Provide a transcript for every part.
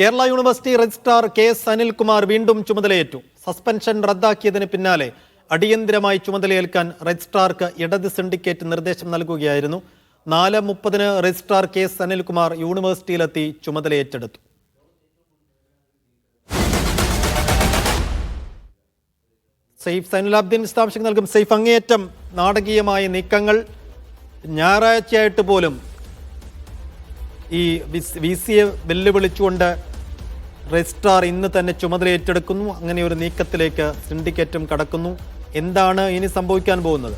Kerala university registrar K S Anilkumar വീണ്ടും ചുമതലയേറ്റു. Suspension റദ്ദാക്കിയതിന് പിന്നാലെ അടിയന്തിരമായി ചുമതലയേൽക്കാൻ രജിസ്ട്രാർക്ക് ഇടത് സിൻഡിക്കേറ്റ് നിർദ്ദേശം നൽകുകയായിരുന്നു. നാല് മുപ്പതിന് രജിസ്ട്രാർ കെ എസ് അനിൽകുമാർ യൂണിവേഴ്സിറ്റിയിലെത്തി ചുമതലയേറ്റെടുത്തു. സെയ്ഫ് സൈനുലാബ്ദീൻ വിശദാംശങ്ങൾ നൽകും സെയ്ഫ് അങ്ങേയറ്റം നാടകീയമായ നീക്കങ്ങൾ. ഞായറാഴ്ചയായിട്ട് പോലും ഈ വി സിയെ വെല്ലുവിളിച്ചുകൊണ്ട് രജിസ്ട്രാർ ഇന്ന് തന്നെ ചുമതല ഏറ്റെടുക്കുന്നു അങ്ങനെ ഒരു നീക്കത്തിലേക്ക് സിൻഡിക്കേറ്റും കടക്കുന്നു. എന്താണ് ഇനി സംഭവിക്കാൻ പോകുന്നത്?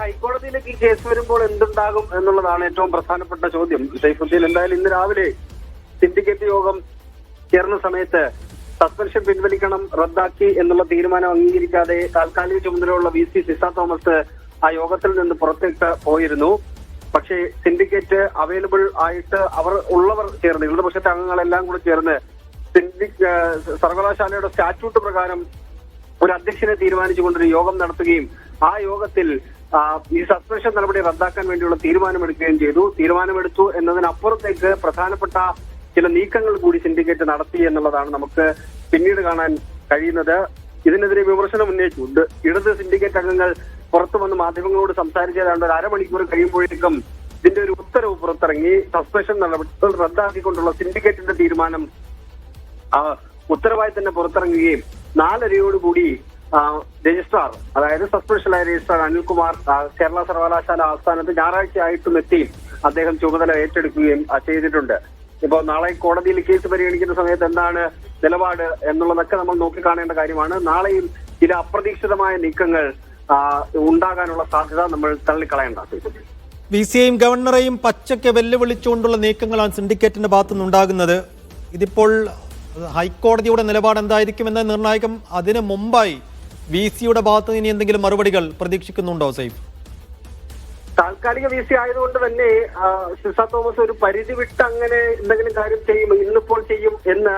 ഹൈക്കോടതിയിലേക്ക് ഈ കേസ് വരുമ്പോൾ എന്തുണ്ടാകും എന്നുള്ളതാണ് ഏറ്റവും പ്രധാനപ്പെട്ട ചോദ്യം. സൈഫുദ്ദീൻ എന്തായാലും ഇന്ന് രാവിലെ സിൻഡിക്കേറ്റ് യോഗം ചേർന്ന സമയത്ത് സസ്പെൻഷൻ പിൻവലിക്കണം റദ്ദാക്കി എന്നുള്ള തീരുമാനം അംഗീകരിക്കാതെ താൽക്കാലിക ചുമതലയുള്ള വി സി സിസ തോമസ് ആ യോഗത്തിൽ നിന്ന് പുറത്തേക്ക് പോയിരുന്നു. പക്ഷേ സിൻഡിക്കേറ്റ് അവൈലബിൾ ആയിട്ട് അവർ ഉള്ളവർ ചേർന്ന് ഇടതുപക്ഷത്തെ അംഗങ്ങളെല്ലാം കൂടെ ചേർന്ന് സർവകലാശാലയുടെ സ്റ്റാറ്റ്യൂട്ട് പ്രകാരം ഒരു അധ്യക്ഷനെ തീരുമാനിച്ചുകൊണ്ടൊരു യോഗം നടത്തുകയും ആ യോഗത്തിൽ ഈ സസ്പെൻഷൻ നടപടി റദ്ദാക്കാൻ വേണ്ടിയുള്ള തീരുമാനമെടുക്കുകയും ചെയ്തു. തീരുമാനമെടുത്തു എന്നതിനപ്പുറത്തേക്ക് പ്രധാനപ്പെട്ട ചില നീക്കങ്ങൾ കൂടി സിൻഡിക്കേറ്റ് നടത്തി എന്നുള്ളതാണ് നമുക്ക് പിന്നീട് കാണാൻ കഴിയുന്നത്. ഇതിനെതിരെ വിമർശനം ഉന്നയിച്ചു ഇടത് സിൻഡിക്കേറ്റ് അംഗങ്ങൾ പുറത്തു വന്ന് മാധ്യമങ്ങളോട് സംസാരിച്ചതാണ്ട് ഒരു അരമണിക്കൂർ കഴിയുമ്പോഴേക്കും ഇതിന്റെ ഒരു ഉത്തരവ് പുറത്തിറങ്ങി. സസ്പെൻഷൻ നടപടികൾ റദ്ദാക്കിക്കൊണ്ടുള്ള സിൻഡിക്കേറ്റിന്റെ തീരുമാനം ഉത്തരവായി തന്നെ പുറത്തിറങ്ങുകയും നാലരയോടുകൂടി രജിസ്ട്രാർ അതായത് സസ്പെൻഷനായ രജിസ്ട്രാർ അനിൽകുമാർ കേരള സർവകലാശാല ആസ്ഥാനത്ത് ഞായറാഴ്ച ആയിട്ടും എത്തി അദ്ദേഹം ചുമതല ഏറ്റെടുക്കുകയും ചെയ്തിട്ടുണ്ട്. ഇപ്പോൾ നാളെ കോടതിയിൽ കേസ് പരിഗണിക്കുന്ന സമയത്ത് എന്താണ് നിലപാട് എന്നുള്ളതൊക്കെ നമ്മൾ നോക്കിക്കാണേണ്ട കാര്യമാണ്. നാളെയും ചില അപ്രതീക്ഷിതമായ നീക്കങ്ങൾ ഉണ്ടാകാനുള്ള സാധ്യത നമ്മൾ തള്ളിക്കളയേണ്ട വി സിയെയും ഗവർണറെയും പച്ചയ്ക്ക് വെല്ലുവിളിച്ചുകൊണ്ടുള്ള നീക്കങ്ങളാണ് സിൻഡിക്കേറ്റിന്റെ ഭാഗത്തു നിന്നുണ്ടാകുന്നത് ഇതിപ്പോൾ ഹൈക്കോടതിയുടെ നിലപാട് എന്തായിരിക്കുമെന്ന നിർണായകം അതിന് മുമ്പായി വി സിയുടെ ഭാഗത്ത് നിന്ന് ഇനി എന്തെങ്കിലും മറുപടികൾ പ്രതീക്ഷിക്കുന്നുണ്ടോ സൈഫ്? താൽക്കാലിക വി സി ആയതുകൊണ്ട് തന്നെ സിസ തോമസ് ഒരു പരിധി വിട്ട് അങ്ങനെ എന്തെങ്കിലും കാര്യം ചെയ്യും ഇന്നിപ്പോൾ ചെയ്യും എന്ന്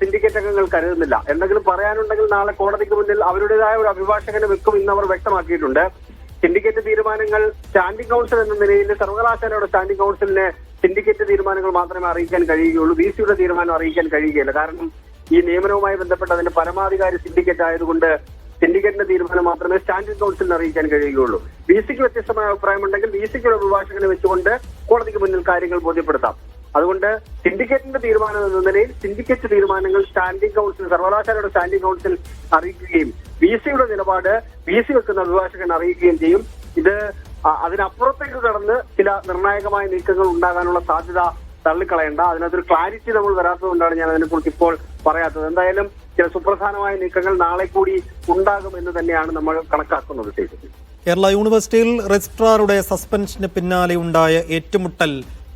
സിൻഡിക്കേറ്റ് അംഗങ്ങൾ കരുതുന്നില്ല. എന്തെങ്കിലും പറയാനുണ്ടെങ്കിൽ നാളെ കോടതിക്ക് മുന്നിൽ അവരുടേതായ ഒരു അഭിഭാഷകന് വെക്കും ഇന്ന് അവർ വ്യക്തമാക്കിയിട്ടുണ്ട്. സിൻഡിക്കേറ്റ് തീരുമാനങ്ങൾ സ്റ്റാൻഡിംഗ് കൗൺസിൽ എന്ന നിലയിൽ സർവകലാശാലയുടെ സ്റ്റാൻഡിംഗ് കൗൺസിലിന് സിൻഡിക്കേറ്റ് തീരുമാനങ്ങൾ മാത്രമേ അറിയിക്കാൻ കഴിയുകയുള്ളൂ. വി സിയുടെ തീരുമാനം അറിയിക്കാൻ കഴിയുകയില്ല. കാരണം ഈ നിയമനവുമായി ബന്ധപ്പെട്ട് അതിന്റെ പരമാധികാരി സിൻഡിക്കേറ്റ് ആയതുകൊണ്ട് സിൻഡിക്കേറ്റിന്റെ തീരുമാനം മാത്രമേ സ്റ്റാൻഡിംഗ് കൗൺസിലിന് അറിയിക്കാൻ കഴിയുകയുള്ളൂ. വി സിക്ക് വ്യത്യസ്തമായ അഭിപ്രായമുണ്ടെങ്കിൽ വി സിക്കുള്ള അഭിഭാഷകനെ വെച്ചുകൊണ്ട് കോടതിക്ക് മുന്നിൽ കാര്യങ്ങൾ ബോധ്യപ്പെടുത്താം. അതുകൊണ്ട് സിൻഡിക്കേറ്റിന്റെ തീരുമാനം എന്ന നിലയിൽ സിൻഡിക്കേറ്റ് തീരുമാനങ്ങൾ സ്റ്റാൻഡിംഗ് കൗൺസിൽ സർവകലാശാലയുടെ സ്റ്റാൻഡിംഗ് കൗൺസിൽ അറിയിക്കുകയും വി സിയുടെ നിലപാട് വി സി വെക്കുന്ന അഭിഭാഷകൻ അറിയിക്കുകയും ചെയ്യും. ഇത് അതിനപ്പുറത്തേക്ക് കടന്ന് ചില നിർണായകമായ നീക്കങ്ങൾ ഉണ്ടാകാനുള്ള സാധ്യത തള്ളിക്കളയേണ്ട. അതിനകത്തൊരു ക്ലാരിറ്റി നമ്മൾ വരാത്തതുകൊണ്ടാണ് ഞാൻ അതിനെക്കുറിച്ച് ഇപ്പോൾ പറയാത്തത്. എന്തായാലും ചില സുപ്രധാനമായ നീക്കങ്ങൾ നാളെ കൂടി ഉണ്ടാകും എന്ന് തന്നെയാണ് നമ്മൾ കണക്കാക്കുന്നത്. കേരള യൂണിവേഴ്സിറ്റിയിൽ രജിസ്ട്രാറുടെ സസ്പെൻഷന് പിന്നാലെ ഉണ്ടായ ഏറ്റുമുട്ടൽ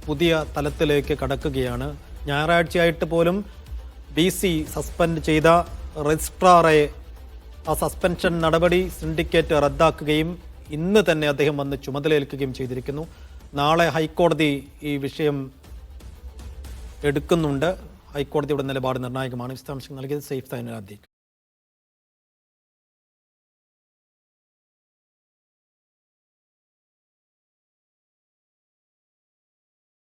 പുതിയ തലത്തിലേക്ക് കടക്കുകയാണ്. ഞായറാഴ്ചയായിട്ട് പോലും ഡി സി സസ്പെൻഡ് ചെയ്ത രജിസ്ട്രാറെ ആ സസ്പെൻഷൻ നടപടി സിൻഡിക്കേറ്റ് റദ്ദാക്കുകയും ഇന്ന് തന്നെ അദ്ദേഹം വന്ന് ചുമതലയേൽക്കുകയും ചെയ്തിരിക്കുന്നു. നാളെ ഹൈക്കോടതി ഈ വിഷയം എടുക്കുന്നുണ്ട്. ഹൈക്കോടതിയുടെ നിലപാട് നിർണായകമാണ്. വിശദാംശങ്ങൾ നൽകിയത് സേഫ് സൈനുദ്ദീൻ